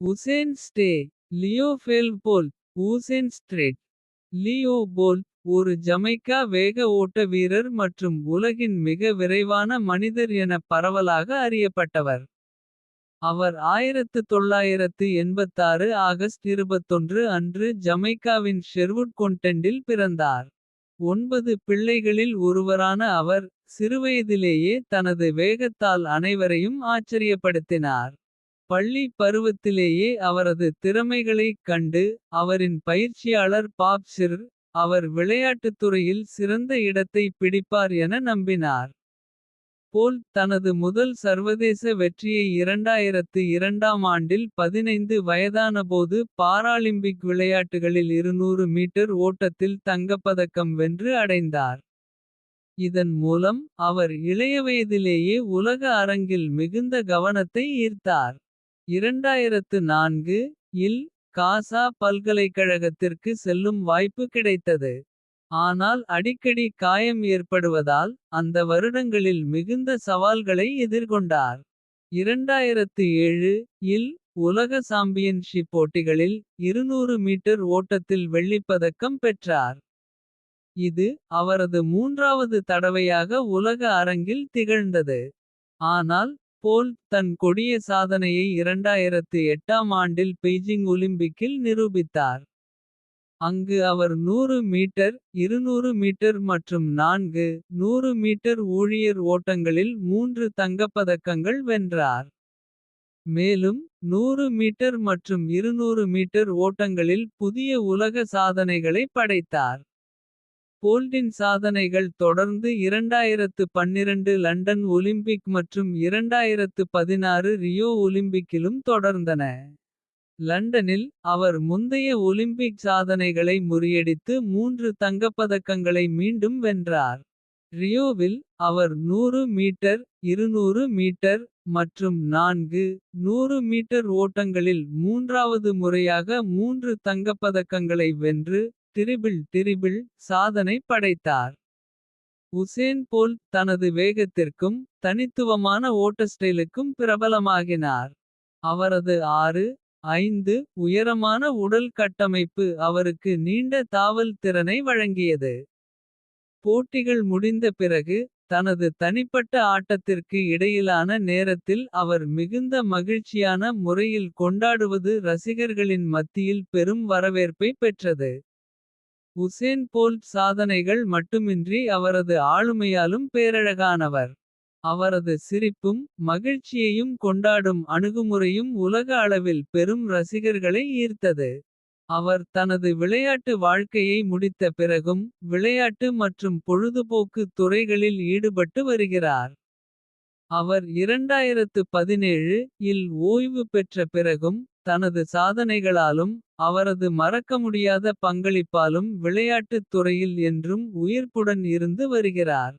Hussain St Leo ஃபெல்போல் Usain St Leo Bolt ஒரு Jamaica வேக ஓட்ட வீரர் மற்றும் உலகின் மிக விரைவான மனிதர் என பரவலாக அறியப்பட்டவர். அவர் 1986 ஆகஸ்ட் 21 அன்று ஜமைக்காவின் ஷெர்வுட் கொன்டெண்டில் பிறந்தார். ஒன்பது பிள்ளைகளில் ஒருவரான அவர். சிறுவயதிலேயே தனது வேகத்தால் அனைவரையும் ஆச்சரியப்படுத்தினார். பள்ளி பருவத்திலேயே அவரது திறமைகளைக் கண்டு. அவரின் பயிற்சியாளர் பாப் சிர் அவர் விளையாட்டுத் துறையில். சிறந்த இடத்தை பிடிப்பார் என நம்பினார். போல் தனது முதல் சர்வதேச வெற்றியை 2002ஆம் ஆண்டில். 15 வயதானபோது பாராலிம்பிக் விளையாட்டுகளில் 200 மீட்டர் ஓட்டத்தில் தங்கப்பதக்கம் வென்று அடைந்தார். இதன் மூலம் அவர் இளையவயதிலேயே உலக அரங்கில் மிகுந்த கவனத்தை ஈர்த்தார். 2004 இல் காசா பல்கலைக்கழகத்திற்கு செல்லும் வாய்ப்பு கிடைத்தது. ஆனால் அடிக்கடி காயம் ஏற்படுவதால். அந்த வருடங்களில் மிகுந்த சவால்களை எதிர்கொண்டார். 2007 இல் உலக சாம்பியன்ஷிப் போட்டிகளில். 200 மீட்டர் ஓட்டத்தில் வெள்ளிப்பதக்கம் பெற்றார். இது அவரது மூன்றாவது தடவையாக உலக அரங்கில் திகழ்ந்தது. ஆனால் போல் தன் கொடிய சாதனையை 2008ஆம் ஆண்டில் பெய்ஜிங் ஒலிம்பிக்கில் நிரூபித்தார். அங்கு அவர் நூறு மீட்டர் 200 மீட்டர் மற்றும் 400 மீட்டர் ஊழியர் ஓட்டங்களில் மூன்று தங்கப்பதக்கங்கள் வென்றார். மேலும் நூறு மீட்டர் மற்றும் 200 மீட்டர் ஓட்டங்களில் புதிய உலக சாதனைகளை படைத்தார். போல்டின் சாதனைகள் தொடர்ந்து 2012 லண்டன் ஒலிம்பிக் மற்றும் 2016 ரியோ ஒலிம்பிக்கிலும் தொடர்ந்தன. லண்டனில் அவர் முந்தைய ஒலிம்பிக் சாதனைகளை முறியடித்து மூன்று தங்கப்பதக்கங்களை மீண்டும் வென்றார். ரியோவில் அவர் நூறு மீட்டர் 200 மீட்டர் மற்றும் 400 மீட்டர் ஓட்டங்களில் மூன்றாவது முறையாக மூன்று தங்கப்பதக்கங்களை வென்று. திரிபிள் திரிபிள் சாதனை படைத்தார். உசேன் போல் தனது வேகத்திற்கும். தனித்துவமான ஓட்டஸ்டைலுக்கும் பிரபலமாகினார். அவரது 6'5 உயரமான உடல் கட்டமைப்பு அவருக்கு நீண்ட தாவல் திறனை வழங்கியது. போட்டிகள் முடிந்த பிறகு. தனது தனிப்பட்ட ஆட்டத்திற்கு இடையிலான நேரத்தில் அவர் மிகுந்த மகிழ்ச்சியான முறையில் கொண்டாடுவது ரசிகர்களின் மத்தியில் பெரும் வரவேற்பை பெற்றது. உசேன் போல்ட் சாதனைகள் மட்டுமின்றி அவரது ஆளுமையாலும் பேரழகானவர். அவரது சிரிப்பும் மகிழ்ச்சியையும் கொண்டாடும் அணுகுமுறையும் உலக அளவில் பெரும் ரசிகர்களை ஈர்த்தது. அவர் தனது விளையாட்டு வாழ்க்கையை முடித்த பிறகும். விளையாட்டு மற்றும் பொழுதுபோக்கு துறைகளில் ஈடுபட்டு வருகிறார். அவர் 2017 இல் ஓய்வு பெற்ற பிறகும். தனது சாதனைகளாலும் அவரது மறக்கமுடியாத பங்களிப்பாலும். விளையாட்டுத் துறையில் என்றும் உயிர்ப்புடன் இருந்து வருகிறார்.